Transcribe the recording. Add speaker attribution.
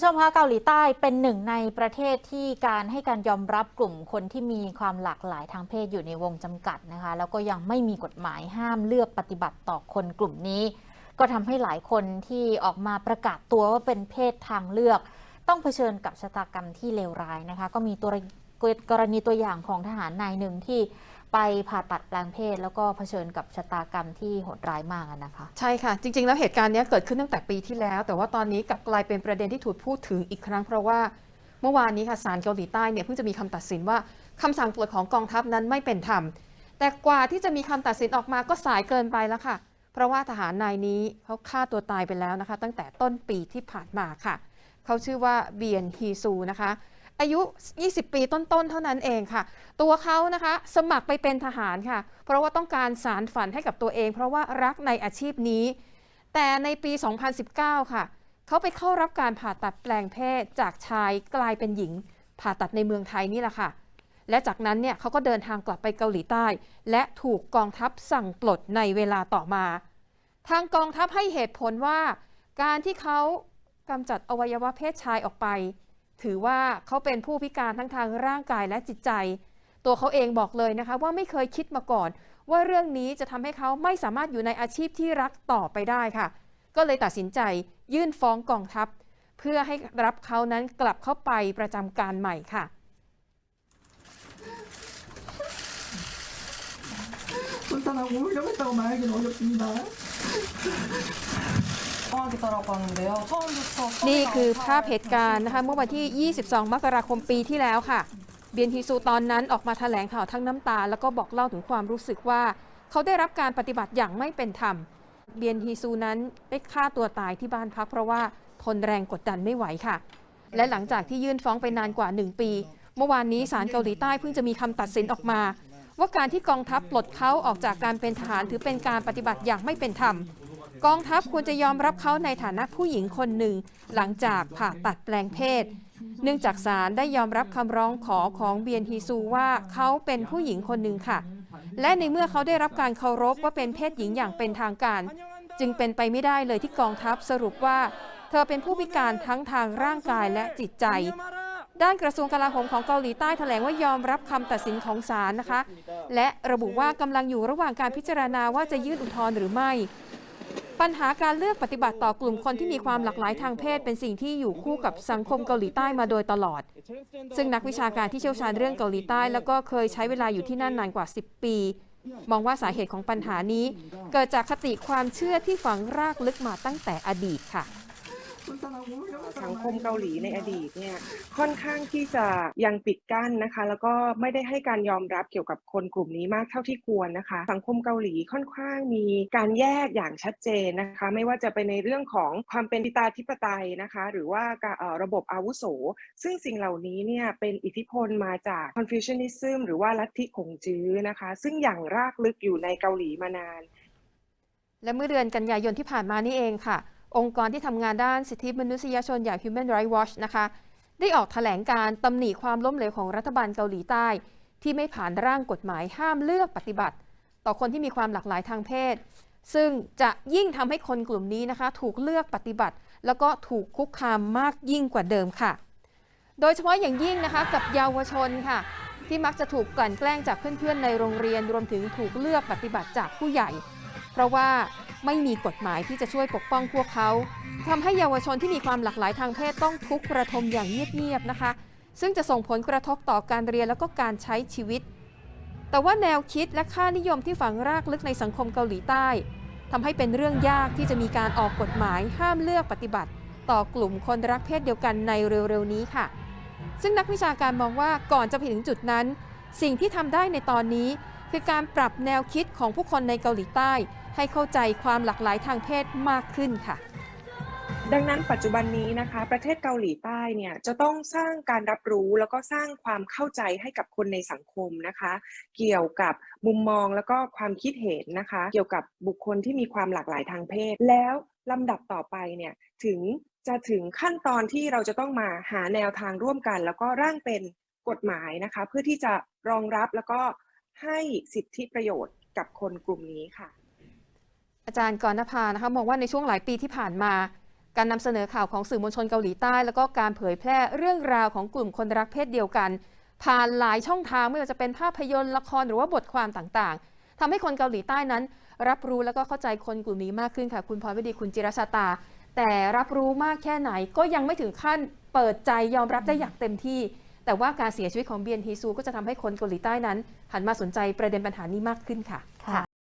Speaker 1: ผู้ชมคะเกาหลีใต้เป็นหนึ่งในประเทศที่การให้การยอมรับกลุ่มคนที่มีความหลากหลายทางเพศอยู่ในวงจำกัดนะคะ แล้วก็ยังไม่มีกฎหมายห้ามเลือกปฏิบัติต่อคนกลุ่มนี้ ก็ทำให้หลายคนที่ออกมาประกาศตัวว่าเป็นเพศทางเลือก ต้องเผชิญกับชะตากรรมที่เลวร้ายนะคะ ก็มีตัว กรณีตัวอย่างของทหารนายหนึ่งที่ไปผ่าตัดแปลงเพศ แล้วก็เผชิญกับชะตากรรมที่โหดร้ายมากนะคะ
Speaker 2: ใช่ค่ะ จริง ๆ แล้วเหตุการณ์นี้เกิดขึ้นตั้งแต่ปีที่แล้ว แต่ว่าตอนนี้กลับกลายเป็นประเด็นที่ถูกพูดถึงอีกครั้งเพราะว่าเมื่อวานนี้ค่ะศาลเกาหลีใต้เนี่ยเพิ่งจะมีคำตัดสินว่าคำสั่งปลดของกองทัพนั้นไม่เป็นธรรมแต่กว่าที่จะมีคำตัดสินออกมาก็สายเกินไปแล้วค่ะ เพราะว่าทหารนายนี้เขาฆ่าตัวตายไปแล้วนะคะ ตั้งแต่ต้นปีที่ผ่านมาค่ะเขาชื่อว่าเบียนฮีซูนะคะ อายุ 20 ปีต้นๆ เท่านั้นเองค่ะ ตัวเขานะคะสมัครไปเป็นทหารค่ะ เพราะว่าต้องการสารฝันให้กับตัวเอง เพราะว่ารักในอาชีพนี้ แต่ในปี 2019 ค่ะ เขาไปเข้ารับการผ่าตัดแปลงเพศจากชายกลายเป็นหญิง ผ่าตัดในเมืองไทยนี่แหละค่ะ และจากนั้นเนี่ยเขาก็เดินทางกลับไปเกาหลีใต้ และถูกกองทัพสั่งปลดในเวลาต่อมา ทางกองทัพให้เหตุผลว่า การที่เขากำจัดอวัยวะเพศชายออกไป ถือว่าเขาเป็นผู้พิการทั้งทางร่างกายและจิตใจ ตัวเขาเองบอกเลยนะคะ ว่าไม่เคยคิดมาก่อน ว่าเรื่องนี้จะทำให้เขาไม่สามารถอยู่ในอาชีพที่รักต่อไปได้ค่ะ ก็เลยตัดสินใจยื่นฟ้องกองทัพ เพื่อให้รับเขานั้นกลับเข้าไปประจำการใหม่ค่ะ
Speaker 3: คุณตาลาวุ้ยแไม่ตาไม้กันหรออย่าปีนะ
Speaker 4: 정확히 더라고 하는데요. 처음부터
Speaker 2: นี่คือภาพเหตุการณ์นะคะเมื่อวันที่ 22 มกราคมปีที่แล้วค่ะ เบียนฮีซูตอนนั้นออกมาแถลงข่าวทั้งน้ำตา แล้วก็บอกเล่าถึงความรู้สึกว่า เขาได้รับการปฏิบัติอย่างไม่เป็นธรรม เบียนฮีซูนั้นได้ฆ่าตัวตายที่บ้านพัก เพราะว่าทนแรงกดดันไม่ไหวค่ะ และหลังจากที่ยื่นฟ้องไปนานกว่า 1 ปี เมื่อวานนี้ศาลเกาหลีใต้เพิ่งจะมีคำตัดสินออกมา ว่าการที่กองทัพปลดเขาออกจากการเป็นทหารถือเป็นการปฏิบัติอย่างไม่เป็นธรรม กองทัพควรจะยอมรับเขาในฐานะผู้หญิงคนหนึ่ง หลังจากผ่าตัดแปลงเพศ เนื่องจากศาลได้ยอมรับคำร้องขอของเบียนฮีซูว่าเขาเป็นผู้หญิงคนหนึ่งค่ะ และในเมื่อเขาได้รับการเคารพว่าเป็นเพศหญิงอย่างเป็นทางการ จึงเป็นไปไม่ได้เลยที่กองทัพสรุปว่า เธอเป็นผู้พิการทั้งทางร่างกายและจิตใจด้านกระทรวงกลาโหมของเกาหลีใต้แถลงว่ายอมรับคำตัดสินของศาลนะคะ และระบุว่ากำลังอยู่ระหว่างการพิจารณาว่าจะยื่นอุทธรณ์หรือไม่ ปัญหาการเลือกปฏิบัติต่อกลุ่มคนที่มีความหลากหลายทางเพศ เป็นสิ่งที่อยู่คู่กับสังคมเกาหลีใต้มาโดยตลอด ซึ่งนักวิชาการที่เชี่ยวชาญเรื่องเกาหลีใต้ แล้วก็เคยใช้เวลาอยู่ที่นั่นนานกว่า 10 ปี มองว่าสาเหตุของปัญหานี้ เกิดจากคติความเชื่อที่ฝังรากลึกมาตั้งแต่อดีตค่ะ
Speaker 5: สังคมเกาหลีในอดีตเนี่ยค่อนข้างที่จะยังปิดกั้นนะคะ แล้วก็ไม่ได้ให้การยอมรับเกี่ยวกับคนกลุ่มนี้มากเท่าที่ควรนะคะ สังคมเกาหลีค่อนข้างมีการแยกอย่างชัดเจนนะคะ ไม่ว่าจะเป็นในเรื่องของความเป็นดิตาธิปไตยนะคะ หรือว่ารเอ่อระบบอาวุโส ซึ่งสิ่งเหล่านี้เนี่ยเป็นอิทธิพลมาจาก Confucianism หรือว่าลัทธิขงจื้อนะคะ ซึ่งอย่างรากลึกอยู่ในเกาหลีมานาน
Speaker 2: และเมื่อเดือนกันยายนที่ผ่านมานี่เองค่ะ องค์กรที่ทำงานด้านสิทธิมนุษยชนอย่าง Human Rights Watch นะคะ ได้ออกแถลงการตำหนิความล้มเหลวของรัฐบาลเกาหลีใต้ ที่ไม่ผ่านร่างกฎหมายห้ามเลือกปฏิบัติ ต่อคนที่มีความหลากหลายทางเพศ ซึ่งจะยิ่งทำให้คนกลุ่มนี้นะคะ ถูกเลือกปฏิบัติ แล้วก็ถูกคุกคามมากยิ่งกว่าเดิมค่ะ โดยเฉพาะอย่างยิ่งนะคะกับเยาวชนค่ะ ที่มักจะถูกกลั่นแกล้งจากเพื่อนๆในโรงเรียน รวมถึงถูกเลือกปฏิบัติจากผู้ใหญ่ เพราะว่าไม่มีกฎหมายที่จะช่วยปกป้องพวกเขาทำให้เยาวชนที่มีความหลากหลายทางเพศต้องทุกข์ระทมอย่างเงียบๆนะคะ ซึ่งจะส่งผลกระทบต่อการเรียนแล้วก็การใช้ชีวิต แต่ว่าแนวคิดและค่านิยมที่ฝังรากลึกในสังคมเกาหลีใต้ทำให้เป็นเรื่องยากที่จะมีการออกกฎหมายห้ามเลือกปฏิบัติ ต่อกลุ่มคนรักเพศเดียวกันในเร็วๆนี้ค่ะ ซึ่งนักวิชาการมองว่าก่อนจะไปถึงจุดนั้น สิ่งที่ทำได้ในตอนนี้ คือการปรับแนวคิดของผู้คนในเกาหลีใต้ ให้เข้าใจความหลากหลายทางเพศมากขึ้นค่ะ
Speaker 5: ดังนั้นปัจจุบันนี้นะคะ ประเทศเกาหลีใต้เนี่ยจะต้องสร้างการรับรู้แล้วก็สร้างความเข้าใจให้กับคนในสังคมนะคะ เกี่ยวกับมุมมองแล้วก็ความคิดเห็นนะคะ เกี่ยวกับบุคคลที่มีความหลากหลายทางเพศ แล้วลำดับต่อไปเนี่ยถึงจะถึงขั้นตอนที่เราจะต้องมาหาแนวทางร่วมกัน แล้วก็ร่างเป็นกฎหมายนะคะ เพื่อที่จะรองรับแล้วก็ ให้สิทธิประโยชน์กับคนกลุ่มนี้ค่ะ
Speaker 2: อาจารย์กรณภานะคะมองว่าในช่วงหลายปีที่ผ่านมา การนำเสนอข่าวของสื่อมวลชนเกาหลีใต้ แล้วก็การเผยแพร่เรื่องราวของกลุ่มคนรักเพศเดียวกัน ผ่านหลายช่องทางไม่ว่าจะเป็นภาพยนตร์ละครหรือว่าบทความต่างๆทำให้คนเกาหลีใต้นั้น รับรู้แล้วก็เข้าใจคนกลุ่มนี้มากขึ้นค่ะคุณพรวดีคุณจิรชาตา แต่รับรู้มากแค่ไหนก็ยังไม่ถึงขั้นเปิดใจยอมรับได้อย่างเต็มที่ แต่ว่าการเสียชีวิตของเบียนฮีซูก็จะทำให้คนเกาหลีใต้นั้น หันมาสนใจประเด็นปัญหานี้มากขึ้นค่ะ
Speaker 1: ค่ะ